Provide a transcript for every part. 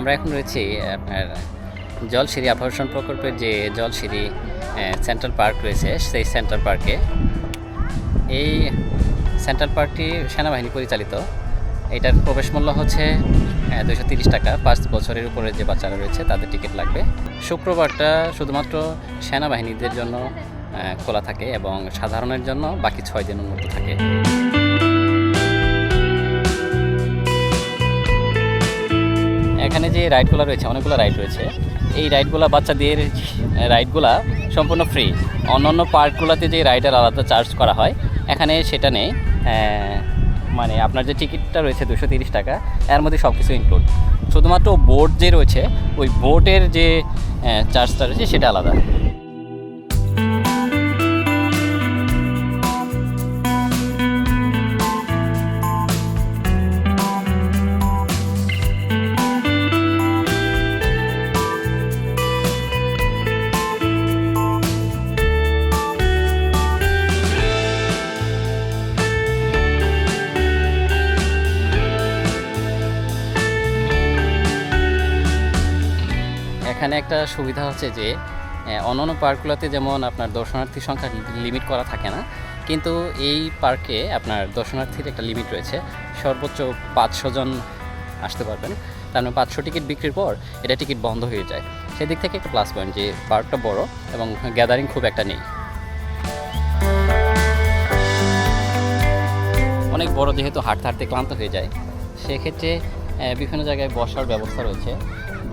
আমরা এখন রয়েছি আপনার জলসিঁড়ি আবাসন প্রকল্পের যে জলসিঁড়ি সেন্ট্রাল পার্ক রয়েছে, সেই সেন্ট্রাল পার্কে এই সেন্ট্রাল পার্কটি সেনাবাহিনী পরিচালিত। এটার প্রবেশ মূল্য হচ্ছে দুশো তিরিশ টাকা। পাঁচ বছরের উপরে যে বাচ্চারা রয়েছে, তাদের টিকিট লাগবে। শুক্রবারটা শুধুমাত্র সেনাবাহিনীদের জন্য খোলা থাকে এবং সাধারণের জন্য বাকি ছয় দিন উন্মুক্ত থাকে। এখানে যে রাইডগুলো রয়েছে, অনেকগুলো রাইড রয়েছে। এই রাইডগুলো বাচ্চাদের রাইডগুলা সম্পূর্ণ ফ্রি অন্যান্য পার্কগুলোতে যে রাইডের আলাদা চার্জ করা হয়, এখানে সেটা নেই। মানে আপনার যে টিকিটটা রয়েছে দুশো তিরিশ টাকা, এর মধ্যে সব কিছু ইনক্লুড শুধুমাত্র বোট যে রয়েছে, ওই বোটের যে চার্জটা রয়েছে, সেটা আলাদা। এখানে একটা সুবিধা হচ্ছে যে আহ, অন্যান্য পার্কগুলোতে যেমন আপনার দর্শনার্থী সংখ্যা লিমিট করা থাকে না কিন্তু এই পার্কে আপনার দর্শনার্থীর একটা লিমিট রয়েছে। সর্বোচ্চ পাঁচশো জন আসতে পারবেন। তার মানে পাঁচশো টিকিট বিক্রির পর এটা টিকিট বন্ধ হয়ে যায়। সেদিক থেকে একটা প্লাস পয়েন্ট যে পার্কটা বড় এবং গ্যাদারিং খুব একটা নেই। অনেক বড় যেহেতু হাঁটতে হাঁটতে ক্লান্ত হয়ে যায় সেক্ষেত্রে বিভিন্ন জায়গায় বসার ব্যবস্থা রয়েছে।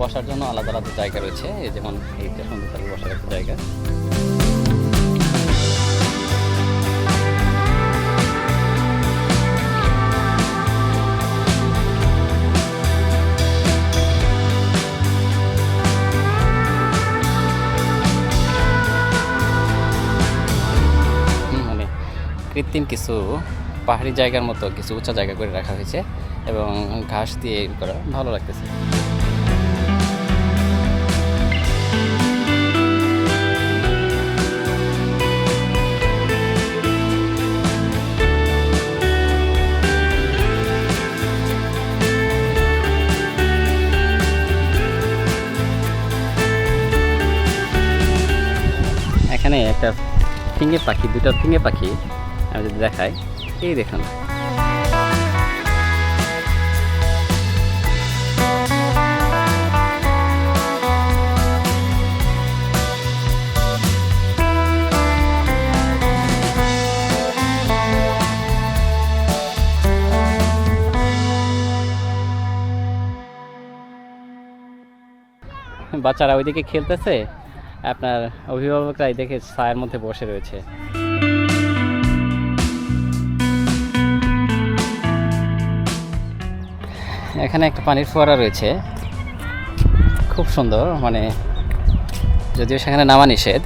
বসার জন্য আলাদা আলাদা জায়গা রয়েছে। যেমন এইটা সুন্দর বসার একটা জায়গা। মানে কৃত্রিম কিছু পাহাড়ি জায়গার মতো কিছু উঁচা জায়গা করে রাখা হয়েছে এবং ঘাস দিয়ে করা ভালো লাগতেছে। একটা ফিঙে পাখি দুটো ফিঙে পাখি আমি যদি দেখাই এই দেখুন। বাচ্চারা ওইদিকে খেলতেছে। আপনার অভিভাবকরাই দেখে ছায়ের মধ্যে বসে রয়েছে। এখানে একটা পানির ফোয়ারা রয়েছে। খুব সুন্দর মানে যদিও সেখানে নামা নিষেধ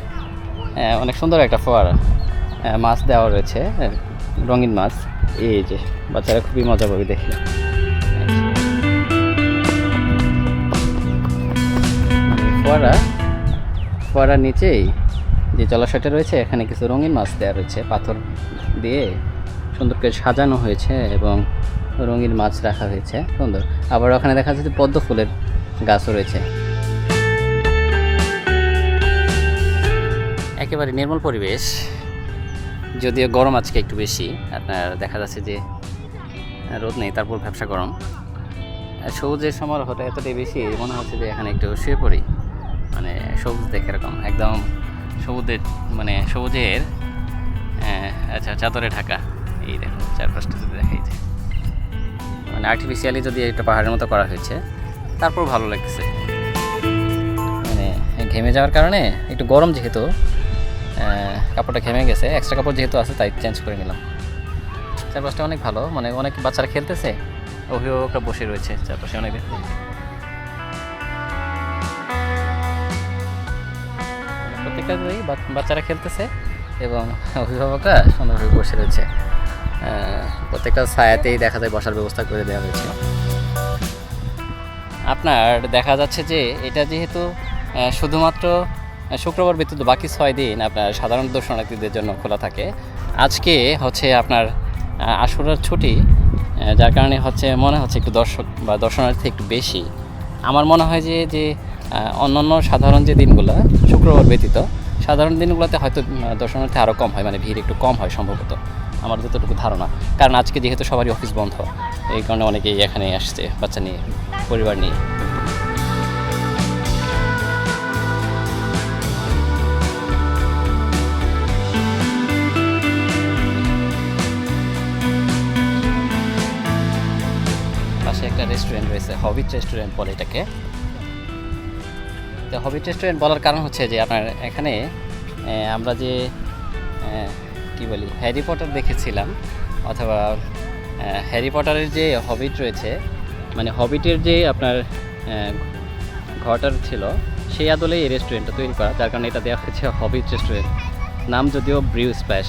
অনেক সুন্দর একটা ফোয়ারা। মাছ দেওয়া রয়েছে রঙিন মাছ। এই যে, বাচ্চারা খুবই মজা পাবে দেখে। ফোয়ারা ফোয়ারার নিচেই যে জলাশয়টা রয়েছে, এখানে কিছু রঙিন মাছ দেওয়া রয়েছে। পাথর দিয়ে সুন্দর করে সাজানো হয়েছে এবং রঙিন মাছ রাখা হয়েছে। সুন্দর। আবার ওখানে দেখা যাচ্ছে পদ্ম ফুলের গাছও রয়েছে। একেবারে নির্মল পরিবেশ। যদিও গরম আজকে একটু বেশি, আপনার দেখা যাচ্ছে যে রোদ নেই, তারপর ব্যবসা গরম। সবুজের সমারোহটা এতটাই বেশি, মনে হচ্ছে যে এখানে একটু শুয়ে পড়ি। সবুজ দেখে এরকম, একদম সবুজের মানে সবুজের আচ্ছা চাদরে ঢাকা। এই দেখো চারপাশটা যদি দেখাই যায় মানে আর্টিফিশিয়ালি যদি একটা পাহাড়ের মতো করা হয়েছে, তারপর ভালো লাগছে মানে ঘেমে যাওয়ার কারণে একটু গরম যেহেতু কাপড়টা ঘেমে গেছে এক্সট্রা কাপড় যেহেতু আছে, তাই চেঞ্জ করে নিলাম। চারপাশটা অনেক ভালো মানে অনেক বাচ্চারা খেলতেছে, অভিভাবকরা বসে রয়েছে, চারপাশে অনেক জায়গায় বাচ্চারা খেলতেছে এবং অভিভাবকরা সুন্দরভাবে বসে রয়েছে। প্রত্যেকটা ছায়াতেই দেখা যায় বসার ব্যবস্থা করে দেওয়া হয়েছে। আপনার দেখা যাচ্ছে যে এটা যেহেতু শুধুমাত্র শুক্রবার ব্যতীত বাকি ছয় দিন আপনার সাধারণ দর্শনার্থীদের জন্য খোলা থাকে। আজকে হচ্ছে আপনার আশুরার ছুটি যার কারণে হচ্ছে মনে হচ্ছে একটু দর্শক বা দর্শনার্থী একটু বেশি। আমার মনে হয় যে যে অন্যান্য সাধারণ যে দিনগুলো, শুক্রবার ব্যতীত, সাধারণ দিনগুলোতে হয়তো দর্শনার্থী আরও কম হয় মানে ভিড় একটু কম হয় সম্ভবত। আমার যতটুকু ধারণা। কারণ আজকে যেহেতু সবারই অফিস বন্ধ, এই কারণে অনেকেই এখানে আসছে, বাচ্চা নিয়ে, পরিবার নিয়ে। পাশে একটা রেস্টুরেন্ট রয়েছে হবিট রেস্টুরেন্ট বলে এটাকে। তো হবিট রেস্টুরেন্ট বলার কারণ হচ্ছে যে আপনার এখানে আমরা যে কি বলি হ্যারি পটার দেখেছিলাম, অথবা হ্যারি পটারের যে হবিট রয়েছে মানে হবিটের যে আপনার ঘরটার ছিল, সেই আদলে এই রেস্টুরেন্টটা তৈরি করা, যার কারণে এটা দেওয়া হয়েছে হবিট রেস্টুরেন্ট নাম যদিও ব্রিউ স্প্ল্যাশ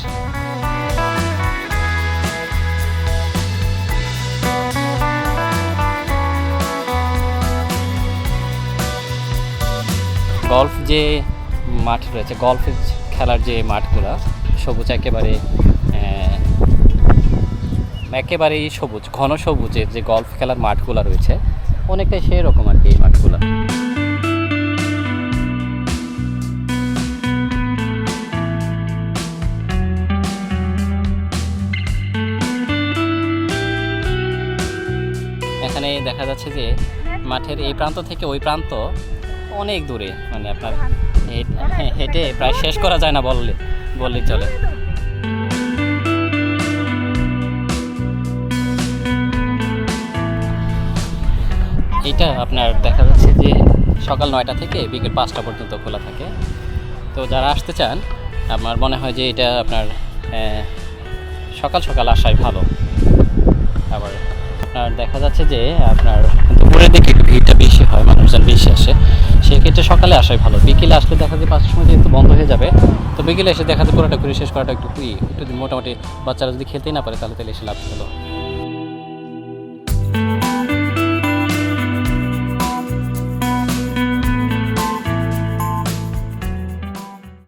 গল্ফ যে মাঠ রয়েছে গল্ফের খেলার যে মাঠগুলো, সবুজ একেবারে একেবারেই সবুজ, ঘন সবুজের যে গল্ফ খেলার মাঠগুলো রয়েছে, অনেকটাই সেই রকম আর কি এই মাঠগুলো। এখানে দেখা যাচ্ছে যে মাঠের এই প্রান্ত থেকে ওই প্রান্ত অনেক দূরে মানে আপনার হে- হে- হেঁটে প্রায় শেষ করা যায় না বললে বললে চলে। এটা আপনার দেখা যাচ্ছে যে সকাল নয়টা থেকে বিকেল পাঁচটা পর্যন্ত খোলা থাকে। তো যারা আসতে চান, আমার মনে হয় যে এটা আপনার সকাল সকাল আসাই ভালো। আবার আপনার দেখা যাচ্ছে যে আপনার দুপুরের দিকে একটু ভিড়টা বেশি হয়, মানুষজন বেশি আসে। সেক্ষেত্রে সকালে আসাই ভালো। বিকেলে আসলে দেখা যায় পাঁচটার সময় যেহেতু বন্ধ হয়ে যাবে, তো বিকেলে এসে দেখা যায় পুরোটা ঘুরে শেষ করাটা একটু কুই একটু মোটামুটি বাচ্চারা যদি খেলতেই না পারে, তাহলে তাহলে এসে লাভ হলো